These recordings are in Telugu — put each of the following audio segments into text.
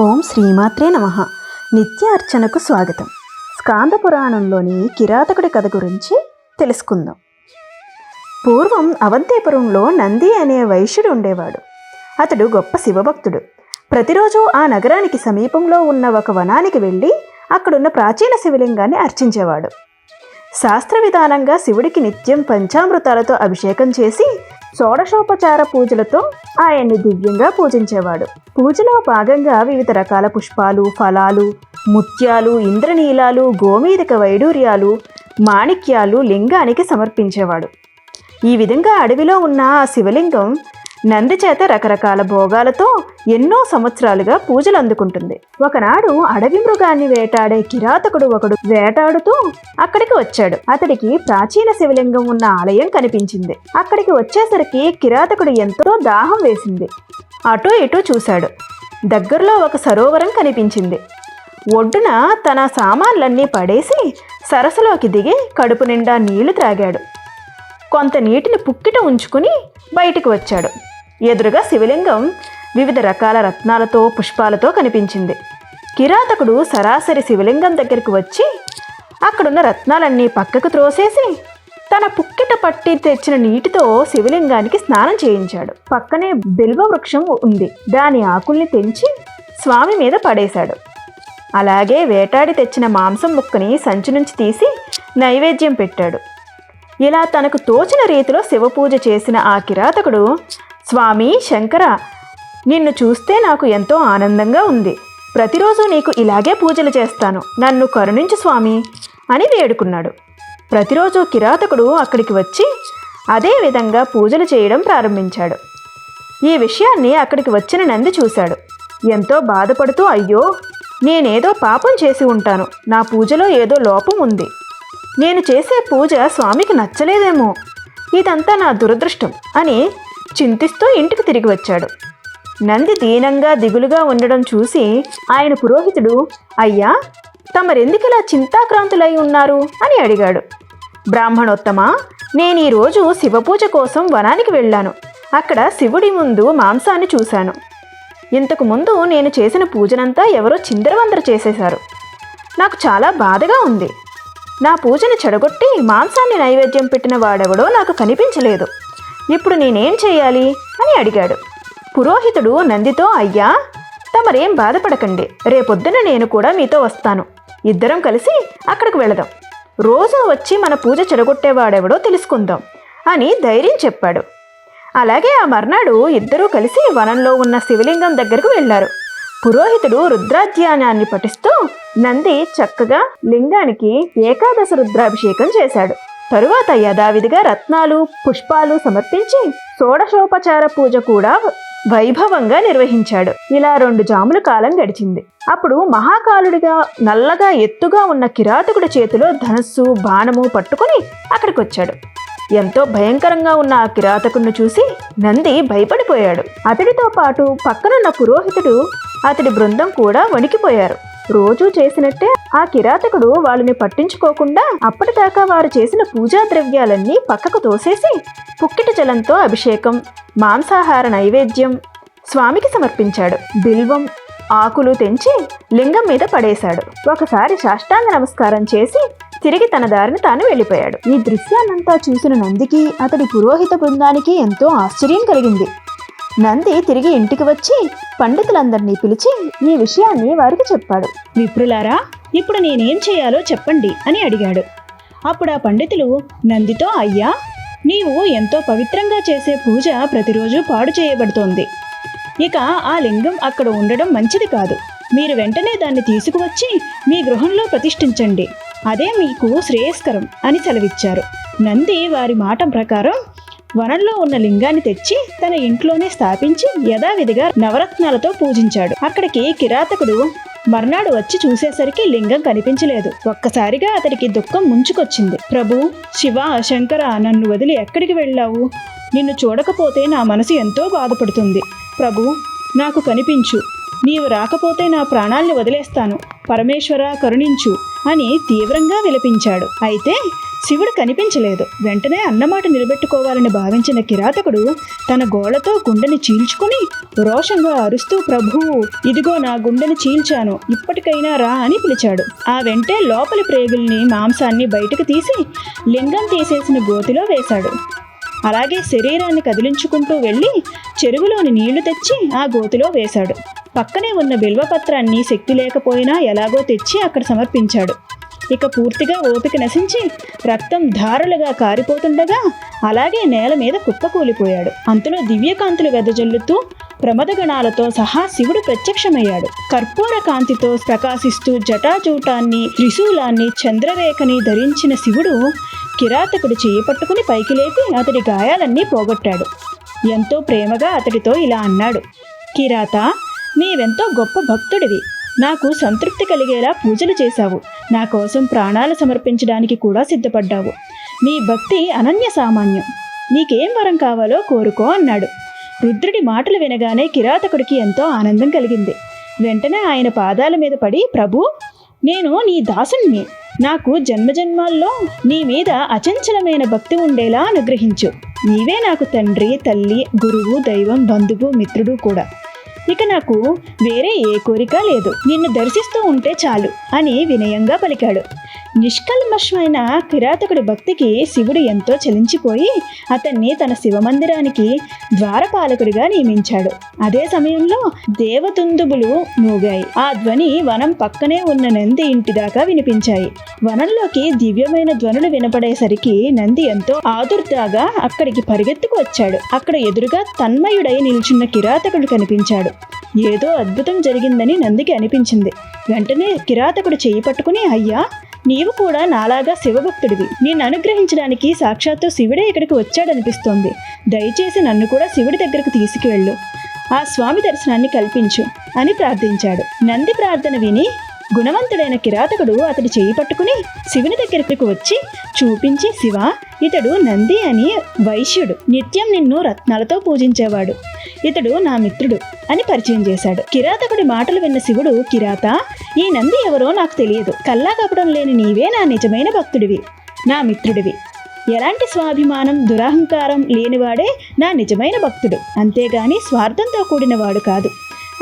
ఓం శ్రీమాత్రే నమ. నిత్య అర్చనకు స్వాగతం. స్కాంద పురాణంలోని కిరాతకుడి కథ గురించి తెలుసుకుందాం. పూర్వం అవంతిపురంలో నంది అనే వైశ్యుడు ఉండేవాడు. అతడు గొప్ప శివభక్తుడు. ప్రతిరోజు ఆ నగరానికి సమీపంలో ఉన్న ఒక వనానికి వెళ్ళి అక్కడున్న ప్రాచీన శివలింగాన్ని అర్చించేవాడు. శాస్త్ర విధానంగా శివుడికి నిత్యం పంచామృతాలతో అభిషేకం చేసి షోడశోపచార పూజలతో ఆయన్ని దివ్యంగా పూజించేవాడు. పూజలో భాగంగా వివిధ రకాల పుష్పాలు ఫలాలు ముత్యాలు ఇంద్రనీలాలు గోమీదిక వైడూర్యాలు మాణిక్యాలు లింగానికి సమర్పించేవాడు. ఈ విధంగా అడవిలో ఉన్న ఆ శివలింగం నంది చేత రకరకాల భోగాలతో ఎన్నో సంవత్సరాలుగా పూజలు అందుకుంటుంది. ఒకనాడు అడవి మృగాన్ని వేటాడే కిరాతకుడు ఒకడు వేటాడుతూ అక్కడికి వచ్చాడు. అతడికి ప్రాచీన శివలింగం ఉన్న ఆలయం కనిపించింది. అక్కడికి వచ్చేసరికి కిరాతకుడు ఎంతో దాహం వేసింది. అటూ ఇటూ చూశాడు. దగ్గరలో ఒక సరోవరం కనిపించింది. ఒడ్డున తన సామాన్లన్నీ పడేసి సరస్సులోకి దిగి కడుపు నిండా నీళ్ళు త్రాగాడు. కొంత నీటిని పుక్కిట ఉంచుకుని బయటికి వచ్చాడు. ఎదురుగా శివలింగం వివిధ రకాల రత్నాలతో పుష్పాలతో కనిపించింది. కిరాతకుడు సరాసరి శివలింగం దగ్గరికి వచ్చి అక్కడున్న రత్నాలన్నీ పక్కకు త్రోసేసి తన పుక్కిట పట్టి తెచ్చిన నీటితో శివలింగానికి స్నానం చేయించాడు. పక్కనే బిల్వ వృక్షం ఉంది. దాని ఆకుల్ని తెంచి స్వామి మీద పడేశాడు. అలాగే వేటాడి తెచ్చిన మాంసం ముక్కని సంచి నుంచి తీసి నైవేద్యం పెట్టాడు. ఇలా తనకు తోచిన రీతిలో శివపూజ చేసిన ఆ కిరాతకుడు స్వామి శంకర నిన్ను చూస్తే నాకు ఎంతో ఆనందంగా ఉంది. ప్రతిరోజు నీకు ఇలాగే పూజలు చేస్తాను. నన్ను కరుణించు స్వామి అని వేడుకున్నాడు. ప్రతిరోజు కిరాతకుడు అక్కడికి వచ్చి అదే విధంగా పూజలు చేయడం ప్రారంభించాడు. ఈ విషయాన్ని అక్కడికి వచ్చిన నంది చూశాడు. ఎంతో బాధపడుతూ అయ్యో నేనేదో పాపం చేసి ఉంటాను. నా పూజలో ఏదో లోపం ఉంది. నేను చేసే పూజ స్వామికి నచ్చలేదేమో. ఇదంతా నా దురదృష్టం అని చింతిస్తూ ఇంటికి తిరిగి వచ్చాడు. నంది దీనంగా దిగులుగా ఉండడం చూసి ఆయన పురోహితుడు అయ్యా తమరెందుకిలా చింతాక్రాంతులై ఉన్నారు? అని అడిగాడు. బ్రాహ్మణోత్తమ నేను ఈరోజు శివపూజ కోసం వనానికి వెళ్ళాను. అక్కడ శివుడి ముందు మాంసాన్ని చూశాను. ఇంతకు ముందు నేను చేసిన పూజనంతా ఎవరో చిందరవందర చేసేశారు. నాకు చాలా బాధగా ఉంది. నా పూజను చెడగొట్టి మాంసాన్ని నైవేద్యం పెట్టిన వాడెవడో నాకు కనిపించలేదు. ఇప్పుడు నేనేం చేయాలి? అని అడిగాడు. పురోహితుడు నందితో అయ్యా తమరేం బాధపడకండి. రేపొద్దున నేను కూడా మీతో వస్తాను. ఇద్దరం కలిసి అక్కడికి వెళదాం. రోజు వచ్చి మన పూజ చెడగొట్టేవాడెవడో తెలుసుకుందాం అని ధైర్యం చెప్పాడు. అలాగే ఆ మర్నాడు ఇద్దరూ కలిసి వనంలో ఉన్న శివలింగం దగ్గరకు వెళ్ళారు. పురోహితుడు రుద్రాధ్యానాన్ని పఠిస్తూ నంది చక్కగా లింగానికి ఏకాదశ రుద్రాభిషేకం చేశాడు. తరువాత యథావిధిగా రత్నాలు పుష్పాలు సమర్పించి షోడశోపచార పూజ కూడా వైభవంగా నిర్వహించాడు. ఇలా రెండు జాముల కాలం గడిచింది. అప్పుడు మహాకాలుడిగా నల్లగా ఎత్తుగా ఉన్న కిరాతకుడి చేతిలో ధనస్సు బాణము పట్టుకొని అక్కడికొచ్చాడు. ఎంతో భయంకరంగా ఉన్న ఆ కిరాతకుడిని చూసి నంది భయపడిపోయాడు. అతడితో పాటు పక్కనున్న పురోహితుడు అతడి బృందం కూడా వణికిపోయారు. రోజూ చేసినట్టే ఆ కిరాతకుడు వాళ్ళని పట్టించుకోకుండా అప్పటిదాకా వారు చేసిన పూజా ద్రవ్యాలన్నీ పక్కకు తోసేసి పుక్కిట జలంతో అభిషేకం మాంసాహార నైవేద్యం స్వామికి సమర్పించాడు. బిల్వం ఆకులు తెంచి లింగం మీద పడేశాడు. ఒకసారి సాష్టాంగ నమస్కారం చేసి తిరిగి తన దారిని తాను వెళ్ళిపోయాడు. ఈ దృశ్యాన్నంతా చూసిన నందికి అతడి పురోహిత బృందానికి ఎంతో ఆశ్చర్యం కలిగింది. నంది తిరిగి ఇంటికి వచ్చి పండితులందరినీ పిలిచి ఈ విషయాన్ని వారికి చెప్పాడు. విప్రులారా ఇప్పుడు నేనేం చేయాలో చెప్పండి అని అడిగాడు. అప్పుడు ఆ పండితులు నందితో అయ్యా నీవు ఎంతో పవిత్రంగా చేసే పూజ ప్రతిరోజు పాడు చేయబడుతోంది. ఇక ఆ లింగం అక్కడ ఉండడం మంచిది కాదు. మీరు వెంటనే దాన్ని తీసుకువచ్చి మీ గృహంలో ప్రతిష్ఠించండి. అదే మీకు శ్రేయస్కరం అని సెలవిచ్చారు. నంది వారి మాట ప్రకారం వనంలో ఉన్న లింగాన్ని తెచ్చి తన ఇంట్లోనే స్థాపించి యథావిధిగా నవరత్నాలతో పూజించాడు. అక్కడికి కిరాతకుడు మర్నాడు వచ్చి చూసేసరికి లింగం కనిపించలేదు. ఒక్కసారిగా అతడికి దుఃఖం ముంచుకొచ్చింది. ప్రభు శివ శంకర నన్ను వదిలి ఎక్కడికి వెళ్ళావు? నిన్ను చూడకపోతే నా మనసు ఎంతో బాధపడుతుంది. ప్రభు నాకు కనిపించు. నీవు రాకపోతే నా ప్రాణాల్ని వదిలేస్తాను. పరమేశ్వర కరుణించు అని తీవ్రంగా విలపించాడు. అయితే శివుడు కనిపించలేదు. వెంటనే అన్నమాట నిలబెట్టుకోవాలని భావించిన కిరాతకుడు తన గోళ్ళతో గుండెని చీల్చుకుని రోషంగా అరుస్తూ ప్రభు ఇదిగో నా గుండెని చీల్చాను. ఇప్పటికైనా రా అని పిలిచాడు. ఆ వెంటే లోపలి ప్రేగుల్ని మాంసాన్ని బయటకు తీసి లింగం తీసేసిన గోతిలో వేశాడు. అలాగే శరీరాన్ని కదిలించుకుంటూ వెళ్ళి చెరువులోని నీళ్ళు తెచ్చి ఆ గోతిలో వేశాడు. పక్కనే ఉన్న బిల్వపత్రాన్ని శక్తి లేకపోయినా ఎలాగో తెచ్చి అక్కడ సమర్పించాడు. ఇక పూర్తిగా ఓపిక నశించి రక్తం ధారలుగా కారిపోతుండగా అలాగే నేల మీద కుప్పకూలిపోయాడు అంతలో దివ్యకాంతులు వెదజల్లుతూ ప్రమదగణాలతో సహా శివుడు ప్రత్యక్షమయ్యాడు. కర్పూర కాంతితో ప్రకాశిస్తూ జటాజూటాన్ని త్రిశూలాన్ని చంద్రరేఖని ధరించిన శివుడు కిరాతకుడు చేయి పట్టుకుని పైకి లేపి అతడి గాయాలన్నీ పోగొట్టాడు. ఎంతో ప్రేమగా అతడితో ఇలా అన్నాడు. కిరాత నీవెంతో గొప్ప భక్తుడివి. నాకు సంతృప్తి కలిగేలా పూజలు చేశావు. నా కోసం ప్రాణాలు సమర్పించడానికి కూడా సిద్ధపడ్డావు. నీ భక్తి అనన్య సామాన్యం. నీకేం వరం కావాలో కోరుకో అన్నాడు. రుద్రుడి మాటలు వినగానే కిరాతకుడికి ఎంతో ఆనందం కలిగింది. వెంటనే ఆయన పాదాల మీద పడి ప్రభు నేను నీ దాసుణ్ణి. నాకు జన్మజన్మాల్లో నీ మీద అచంచలమైన భక్తి ఉండేలా అనుగ్రహించు. నీవే నాకు తండ్రి తల్లి గురువు దైవం బంధువు మిత్రుడు కూడా. ఇక నాకు వేరే ఏ కోరిక లేదు. నిన్ను దర్శిస్తూ ఉంటే చాలు అని వినయంగా పలికాడు. నిష్కల్మషమైన కిరాతకుడి భక్తికి శివుడు ఎంతో చలించిపోయి అతన్ని తన శివమందిరానికి ద్వారపాలకుడిగా నియమించాడు. అదే సమయంలో దేవతుందుబులు మూగాయి. ఆ ధ్వని వనం పక్కనే ఉన్న నంది ఇంటి దాకా వినిపించాయి. వనంలోకి దివ్యమైన ధ్వనులు వినపడేసరికి నంది ఎంతో ఆదుర్దాగా అక్కడికి పరిగెత్తుకు వచ్చాడు. అక్కడ ఎదురుగా తన్మయుడై నిల్చున్న కిరాతకుడు కనిపించాడు. ఏదో అద్భుతం జరిగిందని నందికి అనిపించింది. వెంటనే కిరాతకుడు చేయి పట్టుకుని అయ్యా నీవు కూడా నాలాగా శివభక్తుడివి. నిన్ను అనుగ్రహించడానికి సాక్షాత్తు శివుడే ఇక్కడికి వచ్చాడనిపిస్తోంది. దయచేసి నన్ను కూడా శివుడి దగ్గరకు తీసుకువెళ్ళు ఆ స్వామి దర్శనాన్ని కల్పించు అని ప్రార్థించాడు. నంది ప్రార్థన విని గుణవంతుడైన కిరాతకుడు అతడి చేయి పట్టుకుని శివుని దగ్గరకు వచ్చి చూపించి శివ ఇతడు నంది అని వైశ్యుడు. నిత్యం నిన్ను రత్నాలతో పూజించేవాడు. ఇతడు నా మిత్రుడు అని పరిచయం చేశాడు. కిరాతకుడి మాటలు విన్న శివుడు కిరాత ఈ నంది ఎవరో నాకు తెలియదు. కల్లా కపడం లేని నీవే నా నిజమైన భక్తుడివి నా మిత్రుడివి. ఎలాంటి స్వాభిమానం దురహంకారం లేనివాడే నా నిజమైన భక్తుడు. అంతేగాని స్వార్థంతో కూడినవాడు కాదు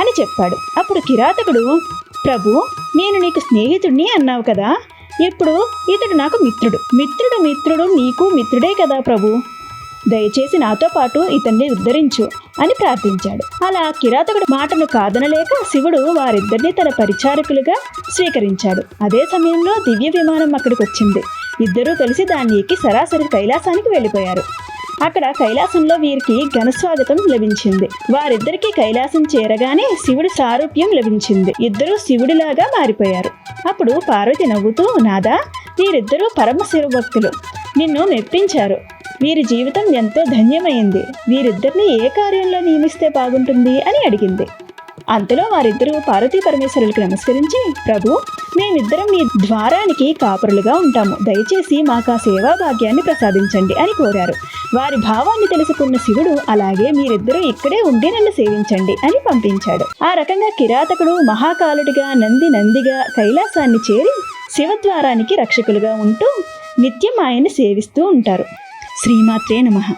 అని చెప్పాడు. అప్పుడు కిరాతకుడు ప్రభు నేను నీకు స్నేహితుడిని అన్నావు కదా. ఇప్పుడు ఇతడు నాకు మిత్రుడు. మిత్రుడు మిత్రుడు నీకు మిత్రుడే కదా ప్రభు. దయచేసి నాతో పాటు ఇతన్ని ఉద్ధరించు అని ప్రార్థించాడు. అలా కిరాతకుడు మాటను కాదనలేక శివుడు వారిద్దరిని తన పరిచారకులుగా స్వీకరించాడు. అదే సమయంలో దివ్య విమానం అక్కడికి వచ్చింది. ఇద్దరూ కలిసి దాన్ని ఎక్కి సరాసరి కైలాసానికి వెళ్ళిపోయారు. అక్కడ కైలాసంలో వీరికి ఘనస్వాగతం లభించింది. వారిద్దరికీ కైలాసం చేరగానే శివుడి సారూప్యం లభించింది. ఇద్దరూ శివుడిలాగా మారిపోయారు. అప్పుడు పార్వతి నవ్వుతూ నాదా వీరిద్దరూ పరమ శివభక్తులు నిన్ను మెప్పించారు. వీరి జీవితం ఎంతో ధన్యమైంది. వీరిద్దరిని ఏ కార్యంలో నియమిస్తే బాగుంటుంది అని అడిగింది. అంతలో వారిద్దరూ పార్వతీ పరమేశ్వరులకు నమస్కరించి ప్రభు మేమిద్దరం మీ ద్వారానికి కాపరులుగా ఉంటాము. దయచేసి మాకు ఆ సేవా భాగ్యాన్ని ప్రసాదించండి అని కోరారు. వారి భావాన్ని తెలుసుకున్న శివుడు అలాగే మీరిద్దరూ ఇక్కడే ఉండి నన్ను సేవించండి అని పంపించాడు. ఆ రకంగా కిరాతకుడు మహాకాలుడిగా నంది నందిగా కైలాసాన్ని చేరి శివద్వారానికి రక్షకులుగా ఉంటూ నిత్యం ఆయన్ని సేవిస్తూ ఉంటారు. శ్రీమాత్రే నమః.